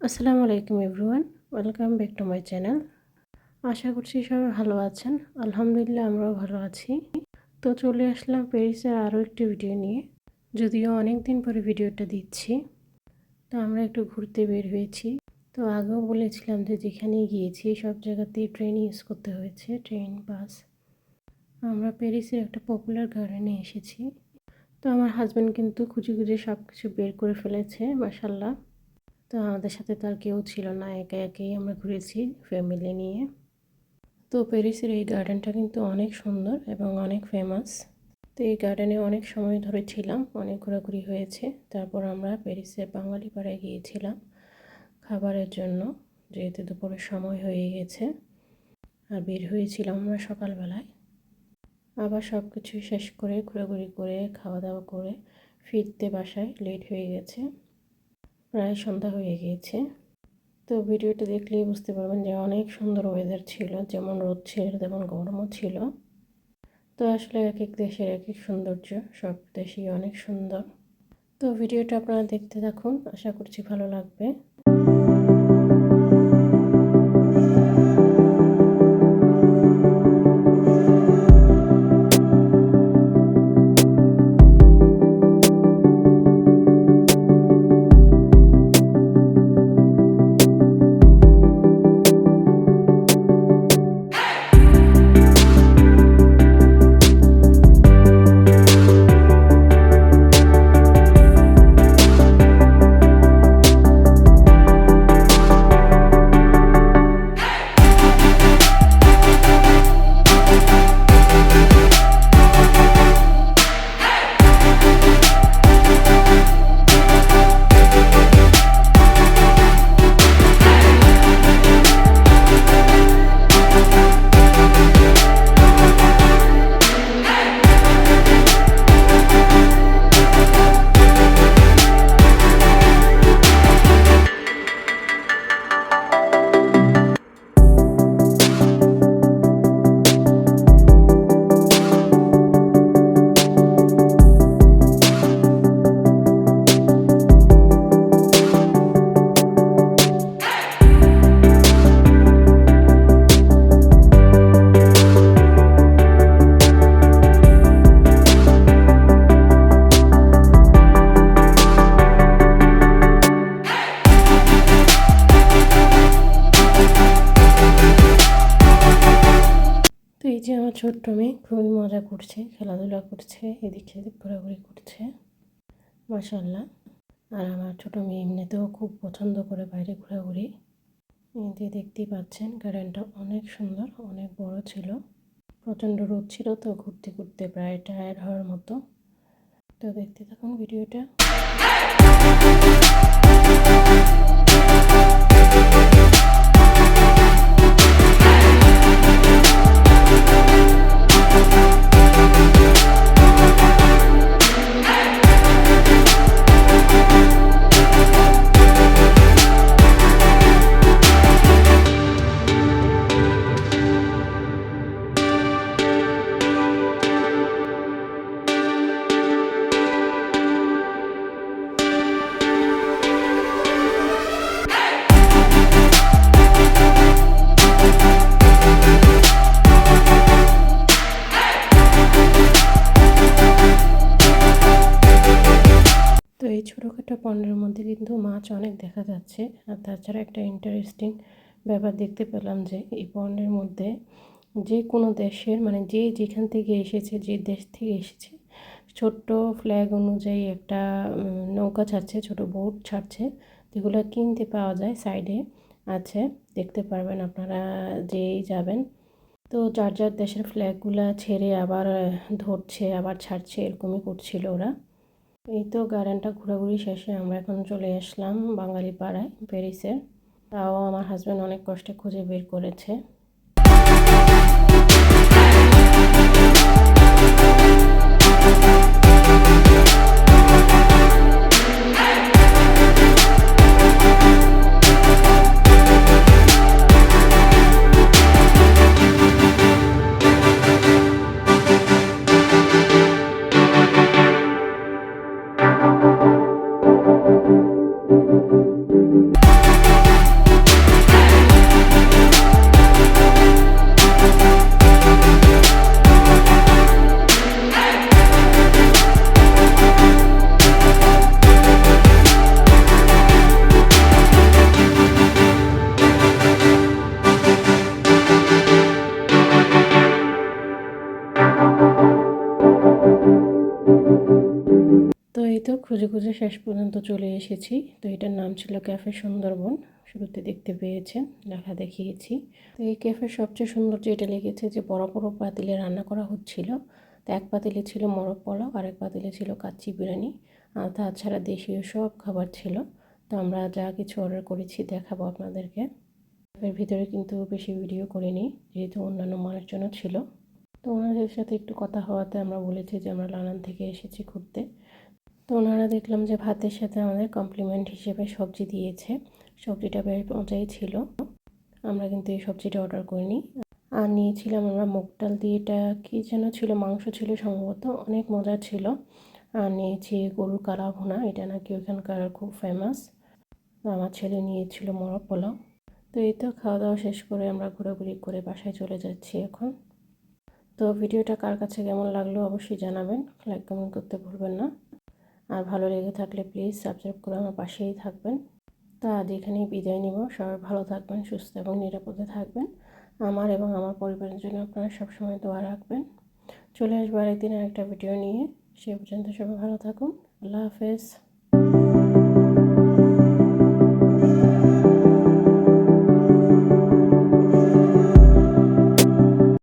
আসসালামু আলাইকুম everyone, welcome back to my channel. আশা করছি সবাই ভালো আছেন। আলহামদুলিল্লাহ আমরাও ভালো আছি। তো চলে আসলাম প্যারিসের আরও একটি ভিডিও নিয়ে। যদিও অনেক দিন পরে ভিডিওটা দিচ্ছি। তো আমরা একটু ঘুরতে বের হয়েছি। তো আগেও বলেছিলাম যে যেখানেই গিয়েছি সব জায়গাতেই ট্রেন ইউজ করতে হয়েছে, ট্রেন, বাস। আমরা প্যারিসের একটা পপুলার গার্ডেনে এসেছি। তো আমার হাজব্যান্ড কিন্তু খুঁজে খুঁজে সব কিছু বের করে ফেলেছে মাসাল্লাহ তো আমাদের সাথে তো আর কেউ ছিল না, একা একাই আমরা ঘুরেছি ফ্যামিলি নিয়ে। তো প্যারিসের এই গার্ডেনটা কিন্তু অনেক সুন্দর এবং অনেক ফেমাস তো এই গার্ডেনে অনেক সময় ধরে ছিলাম, অনেক ঘোরাঘুরি হয়েছে। তারপর আমরা প্যারিসের বাঙালি পাড়ায় গিয়েছিলাম খাবারের জন্য, যেহেতু দুপুরের সময় হয়ে গেছে। আর বের হয়েছিলাম আমরা সকালবেলায়। আবার সব কিছু শেষ করে, ঘোরাঘুরি করে খাওয়া দাওয়া করে ফিরতে বাসায় লেট হয়ে গেছে। প্রায় সন্ধ্যা হয়ে গিয়েছে। তো ভিডিওটা দেখলেই বুঝতে পারবেন যে অনেক সুন্দর ওয়েদার ছিল, যেমন রোদ ছিল, তেমন গরমও ছিল। তো আসলে এক এক দেশের এক এক সৌন্দর্য, সব দেশই অনেক সুন্দর। তো ভিডিওটা আপনারা দেখতে থাকুন, আশা করছি ভালো লাগবে। আমার ছোট্ট মেয়ে খুবই মজা করছে, খেলাধুলা করছে, এদিক সেদিক ঘোরাঘুরি করছে। মাসাল্লাহ আর আমার ছোটো মেয়ে এমনিতেও খুব পছন্দ করে বাইরে ঘোরাঘুরি। যে দেখতেই পাচ্ছেন গার্ডেনটা অনেক সুন্দর, অনেক বড় ছিল। প্রচণ্ড রোদ ছিল তো ঘুরতে ঘুরতে প্রায় টায়ার হওয়ার মতো। তো দেখতে থাকুন ভিডিওটা। ছোটোখাটো পণ্যের মধ্যে কিন্তু মাছ অনেক দেখা যাচ্ছে। আর তাছাড়া একটা ইন্টারেস্টিং ব্যাপার দেখতে পেলাম যে, এই পণ্যের মধ্যে যে কোনো দেশের মানে যে যেখান থেকে এসেছে, যে দেশ থেকে এসেছে, ছোট্ট ফ্ল্যাগ অনুযায়ী একটা নৌকা ছাড়ছে, ছোট বোট ছাড়ছে, যেগুলো কিনতে পাওয়া যায় সাইডে আছে। দেখতে পারবেন আপনারা যেই যাবেন। তো যার যার দেশের ফ্ল্যাগগুলো ছেড়ে আবার ধরছে, আবার ছাড়ছে, এরকমই করছিল ওরা। এই তো গার্ডেনটা ঘোরাঘুরি শেষে আমরা এখন চলে আসলাম বাঙালি পাড়ায় প্যারিসে। তাও আমার হাজব্যান্ড অনেক কষ্টে খুঁজে বের করেছে। খুঁজে খুঁজে শেষ পর্যন্ত চলে এসেছি। তো এটার নাম ছিল ক্যাফে সুন্দরবন। শুরুতে দেখতে পেয়েছেন লেখা দেখিয়েছি। তো এই ক্যাফের সবচেয়ে সুন্দর যেটা লেগেছে যে বড় বড় পাতিলে রান্না করা হচ্ছিল। তো এক পাতিলে ছিল মরক পোলাও আর এক পাতিলে ছিল কাচ্চি বিরিয়ানি, আর তাছাড়া দেশীয় সব খাবার ছিল। তো আমরা যা কিছু অর্ডার করেছি দেখাবো আপনাদেরকে। এর ভিতরে কিন্তু বেশি ভিডিও করিনি, যেহেতু অন্যান্য মানুষজন ছিল। তো ওনাদের সাথে একটু কথা হওয়াতে আমরা বলেছি যে আমরা লানান থেকে এসেছি ঘুরতে। তো ওনারা দেখলাম যে ভাতের সাথে আমাদের কমপ্লিমেন্ট হিসেবে সবজি দিয়েছে। সবজিটা বেশ মজাই ছিল। আমরা কিন্তু এই সবজিটা অর্ডার করিনি। আর নিয়েছিলাম আমরা মুগ ডাল দিয়ে এটা কী যেন ছিল, মাংস ছিল সম্ভবত, অনেক মজা ছিল। আর নিয়েছি গরুর কালা ভুনা এটা নাকি ওখানকার খুব ফেমাস আমার ছেলে নিয়েছিল মরক পোলাও। তো এই তো খাওয়া দাওয়া শেষ করে আমরা ঘোরাঘুরি করে বাসায় চলে যাচ্ছি এখন। তো ভিডিওটা কার কাছে কেমন লাগল অবশ্যই জানাবেন। লাইক কমেন্ট করতে ভুলবেন না। আর ভালো লেগে থাকলে প্লিজ সাবস্ক্রাইব করে আমার পাশেই থাকবেন। তা আজ এখানেই বিদায় নিব। সবাই ভালো থাকবেন, সুস্থ এবং নিরাপদে থাকবেন। আমার এবং আমার পরিবারের জন্য আপনারা সবসময় দোয়া রাখবেন। চলে আসব আরেকদিন আরেকটা ভিডিও নিয়ে। সে পর্যন্ত সবাই ভালো থাকুন। আল্লাহ হাফেজ।